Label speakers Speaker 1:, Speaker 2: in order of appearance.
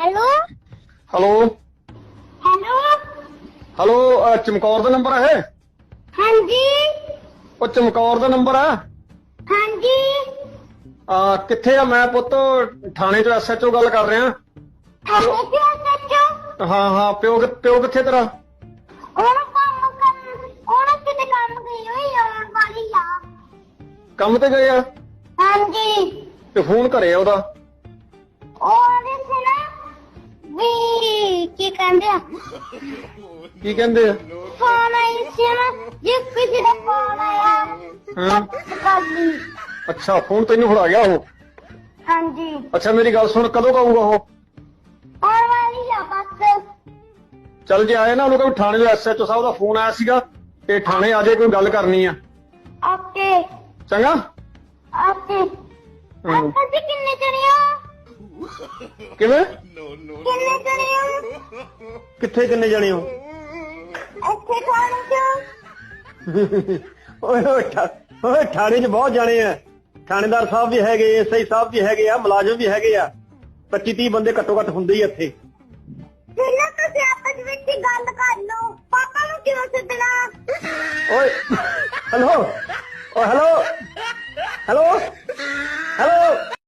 Speaker 1: Hello?
Speaker 2: Hello?
Speaker 1: Hello?
Speaker 2: Hello ਅਹ ਚਮਕੌਰ ਦਾ number ਹੈ
Speaker 1: ਹਾਂਜੀ।
Speaker 2: ਉਹ ਚਮਕੌਰ ਦਾ ਨੰਬਰ ਆ?
Speaker 1: ਹਾਂਜੀ।
Speaker 2: ਆ ਕਿੱਥੇ ਆ? ਮੈਂ ਪੁੱਤ ਥਾਣੇ ਤੋਂ ਐਸਐਚਓ ਗੱਲ ਕਰ ਰਿਹਾ।
Speaker 1: ਸੱਚੋ
Speaker 2: ਹਾਂ ਹਾਂ ਪਿਓ ਕਿ- ਪਿਓ ਕਿੱਥੇ ਤੇਰਾ?
Speaker 1: ਕੰਮ ਕਰ ਉਹਨੂੰ ਕਿਤੇ ਕੰਮ ਗਈ ਹੋਈ ਆਉਣ ਵਾਲੀ ਆ।
Speaker 2: ਕੰਮ ਤੇ ਗਏ ਆ?
Speaker 1: ਹਾਂਜੀ।
Speaker 2: ਤੇ ਫੋਨ ਘਰੇ ਆ ਉਹਦਾ?
Speaker 1: ਉਹਦੇ ਸੀ ਨਾ ਵੀ ਕੀ ਕਹਿੰਦੇ ਆ।
Speaker 2: ਕੀ ਕਹਿੰਦੇ ਆ?
Speaker 1: ਫੋਨ ਆਈ ਸੀ ਨਾ ਜੇ ਕਿਸੇ ਦਾ ਫੋਨ ਆਇਆ।
Speaker 2: ਹਾਂ। ਅੱਛਾ ਫੋਨ ਤੈਨੂੰ ਫੜਾ ਗਿਆ ਉਹ?
Speaker 1: ਹਾਂਜੀ।
Speaker 2: ਅੱਛਾ ਮੇਰੀ ਗੱਲ ਸੁਣ ਕਦੋਂ ਕਹੂਗਾ ਉਹ?
Speaker 1: ਆਉਣ ਵਾਲੀ ਆ ਬਸ।
Speaker 2: ਚੱਲ ਜੇ ਆਏ ਨਾ ਉਹਨੂੰ ਕਹੋ ਥਾਣੇ ਦੇ ਐਸਐਚਓ ਸਾਹਿਬ ਦਾ ਫੋਨ ਆਇਆ ਸੀਗਾ ਤੇ ਥਾਣੇ ਆ ਜੇ ਕੋਈ ਗੱਲ ਕਰਨੀ ਆ।
Speaker 1: ਓਕੇ।
Speaker 2: ਚੰਗਾ?
Speaker 1: ਓਕੇ।
Speaker 2: ਹਮ,
Speaker 1: ਜੀ ਕਿੰਨੇ ਹੋ
Speaker 2: ਕਿਵੇਂ?
Speaker 1: ਕਿੰਨੇ ਹੋ
Speaker 2: ਕਿੱਥੇ ਕਿੰਨੇ ਜਣੇ ਹੋ?
Speaker 1: ਇੱਥੇ ਥਾਣੇ 'ਚ
Speaker 2: ਓਏ ਓਏ ਓਏ ਥਾਣੇ 'ਚ ਬਹੁਤ ਜਾਣੇ ਆ। ਥਾਣੇਦਾਰ ਸਾਹਿਬ ਵੀ ਹੈਗੇ ਐਸਆਈ ਸਾਹਿਬ ਵੀ ਹੈਗੇ ਆ ਮੁਲਾਜ਼ਮ ਵੀ ਹੈਗੇ ਆ। 25 30 ਬੰਦੇ ਘੱਟੋ ਘੱਟ ਹੁੰਦੇ ਹੀ ਇੱਥੇ।
Speaker 1: ਪਹਿਲਾਂ ਤੁਸੀਂ ਆਪਸ ਵਿੱਚ ਹੀ ਗੱਲ ਕਰ ਲਓ। ਪਾਪਾ ਨੂੰ ਕਿਉਂ ਸੱਦਣਾ
Speaker 2: ਓਏ ਹੈਲੋ? ਓ ਹੈਲੋ? ਹੈਲੋ? ਹੈਲੋ?